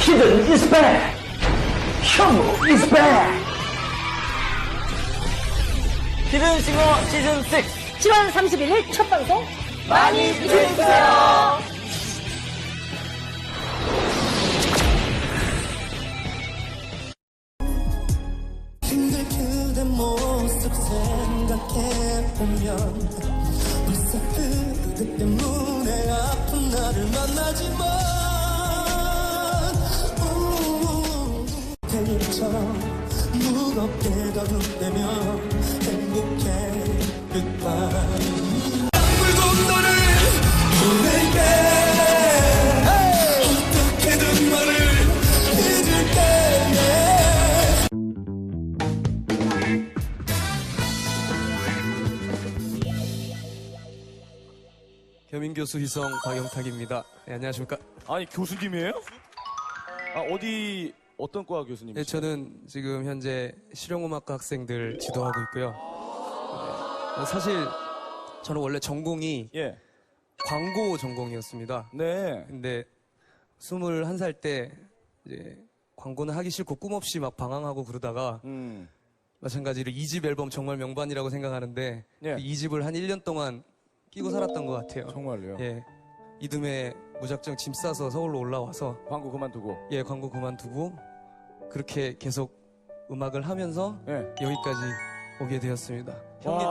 Hidden is back. 현무 is back. 히든 싱어 시즌 6 10월 31일 첫 방송 많이 기대해주세요. 힘들 그대 모습 생각해보면 벌써 그대 때문에 아픈 나를 만나지만 무겁게 더듬대면 행복해 goodbye 붉은 너를 보낼게 어떻게든 너를 잊을게 겸임 교수 희성 박영탁입니다. 네, 안녕하십니까. 아니 교수님이에요? 아 어디 어떤 과 교수님? 네, 저는 지금 현재 실용음악과 학생들 지도하고 있고요. 네, 사실 저는 원래 전공이 예. 광고 전공이었습니다. 네. 근데 21살 때 이제 광고는 하기 싫고 꿈 없이 막 방황하고 그러다가 음. 마찬가지로 2집 앨범 정말 명반이라고 생각하는데 예. 그 2집을 한 1년 동안 끼고 살았던 것 같아요. 정말요? 예. 이듬해 무작정 짐 싸서 서울로 올라와서 광고 그만두고. 예, 광고 그만두고 그렇게 계속 음악을 하면서 예. 여기까지 오게 되었습니다. 형님 와.